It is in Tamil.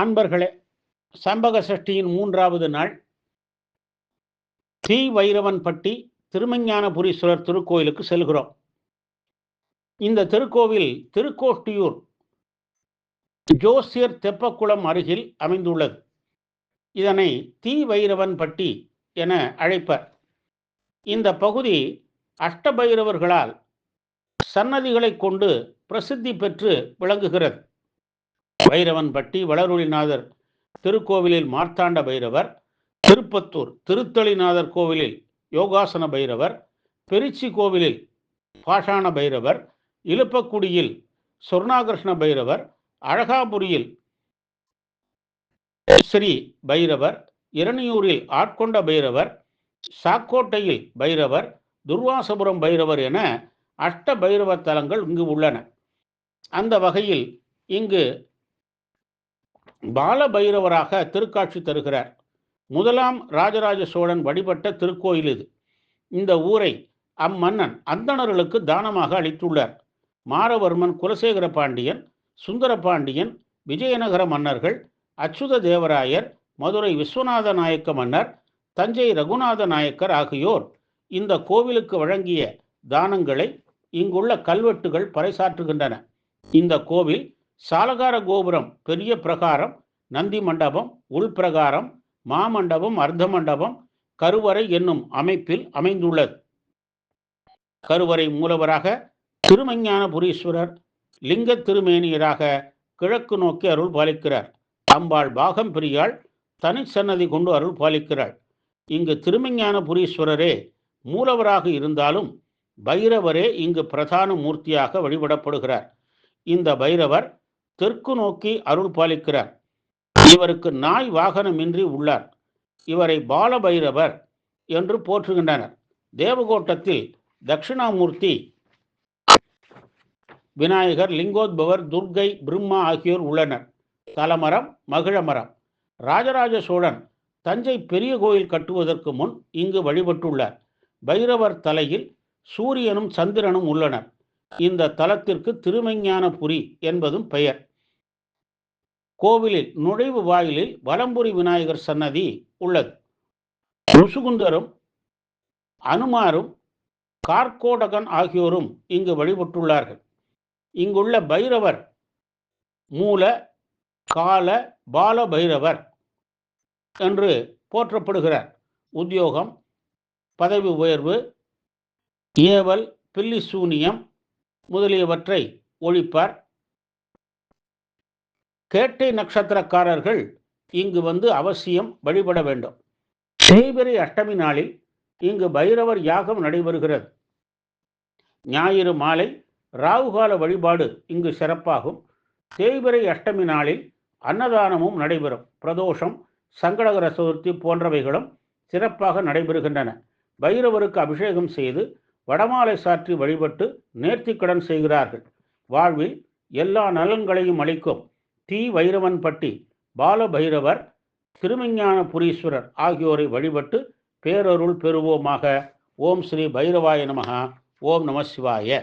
அன்பர்களே சம்பக சஷ்டியின் மூன்றாவது நாள். தி வைரவன்பட்டி திருமஞானபுரீஸ்வரர் திருக்கோயிலுக்கு செல்கிறோம். இந்த திருக்கோவில் திருக்கோஷ்டியூர் ஜோசியர் தெப்பக்குளம் அருகில் அமைந்துள்ளது. இதனை தீ வைரவன்பட்டி என அழைப்பர். இந்த பகுதி அஷ்டபைரவர்களால் சன்னதிகளை கொண்டு பிரசித்தி பெற்று விளங்குகிறது. பைரவன்பட்டி வளருளிநாதர் திருக்கோவிலில் மார்த்தாண்ட பைரவர் திருப்பத்தூர் திருத்தளிநாதர் கோவிலில் யோகாசன பைரவர் பெருச்சி கோவிலில் பாஷாண பைரவர் இலுப்பக்குடியில் சொர்ணாகிருஷ்ண பைரவர் அழகாபுரியில் ஸ்ரீ பைரவர் இரணியூரில் ஆட்கொண்ட பைரவர் சாக்கோட்டையில் பைரவர் துர்வாசபுரம் பைரவர் என அஷ்ட பைரவ தலங்கள் இங்கு உள்ளன. அந்த வகையில் இங்கு பால பைரவராக திருக்காட்சி தருகிறார். முதலாம் ராஜராஜ சோழன் வழிபட்ட திருக்கோயில் இது. இந்த ஊரை அம்மன்னன் அந்தணர்களுக்கு தானமாக அளித்துள்ளார். மாரவர்மன் குலசேகர பாண்டியன் சுந்தர பாண்டியன் விஜயநகர மன்னர்கள் அச்சுத தேவராயர் மதுரை விஸ்வநாத நாயக்க மன்னர் தஞ்சை ரகுநாத நாயக்கர் ஆகியோர் இந்த கோவிலுக்கு வழங்கிய தானங்களை இங்குள்ள கல்வெட்டுகள் பறைசாற்றுகின்றன. இந்த கோவில் சாலகார கோபுரம் பெரிய பிரகாரம் நந்தி மண்டபம் உள்பிரகாரம் மாமண்டபம் அர்த்த மண்டபம் கருவறை என்னும் அமைப்பில் அமைந்துள்ளது. கருவறை மூலவராக திருமஞானபுரீஸ்வரர் லிங்க திருமேனியராக கிழக்கு நோக்கி அருள் பாலிக்கிறார். அம்பாள் பாகம் பிரியாள் தனிச்சன்னதி கொண்டு அருள் பாலிக்கிறாள். இங்கு திருமஞானபுரீஸ்வரரே மூலவராக இருந்தாலும் பைரவரே இங்கு பிரதான மூர்த்தியாக வழிபடப்படுகிறார். இந்த பைரவர் தெற்கு நோக்கி அருள் பாலிக்கிறார் இவருக்கு நாய் வாகனமின்றி உள்ளார். இவரை பாலபைரவர் என்று போற்றுகின்றனர். தேவகோட்டத்தில் தட்சிணாமூர்த்தி விநாயகர் லிங்கோத்பவர் துர்கை பிரம்மா ஆகியோர் உள்ளனர். தலமரம் மகிழமரம் ராஜராஜ சோழன் தஞ்சை பெரிய கோயில் கட்டுவதற்கு முன் இங்கு வழிபட்டுள்ளார். பைரவர் தலையில் சூரியனும் சந்திரனும் உள்ளனர். இந்த தலத்திற்கு திருமஞானபுரி என்பதும் பெயர். கோவிலில் நுழைவு வாயிலில் வலம்புரி விநாயகர் சன்னதி உள்ளது. ருசுகுந்தரும் அனுமாரும் கார்கோடகன் ஆகியோரும் இங்கு வழிபட்டுள்ளார்கள். இங்குள்ள பைரவர் மூல கால பால பைரவர் என்று போற்றப்படுகிறார். உத்தியோகம் பதவி உயர்வு ஏவல் பில்லி சூனியம் முதலியவற்றை ஒழிப்பார். கேட்டை நட்சத்திரக்காரர்கள் இங்கு வந்து அவசியம் வழிபட வேண்டும். தேய்பிரை அஷ்டமி நாளில் இங்கு பைரவர் யாகம் நடைபெறுகிறது. ஞாயிறு மாலை ராகுகால வழிபாடு இங்கு சிறப்பாகும். தேய்பிரை அஷ்டமி நாளில் அன்னதானமும் நடைபெறும். பிரதோஷம் சங்கடகர சதுர்த்தி போன்றவைகளும் சிறப்பாக நடைபெறுகின்றன. பைரவருக்கு அபிஷேகம் செய்து வடமாலை சாற்றி வழிபட்டு நேர்த்திக்கடன் செய்கிறார்கள். வாழ்வில் எல்லா நலன்களையும் அளிக்கும் டி. வைரவன்பட்டி பாலபைரவர் திருமஞான புரீஸ்வரர் ஆகியோரை வழிபட்டு பேரருள் பெறுவோமாக. ஓம் ஸ்ரீ பைரவாய நமகா ஓம் நம சிவாய.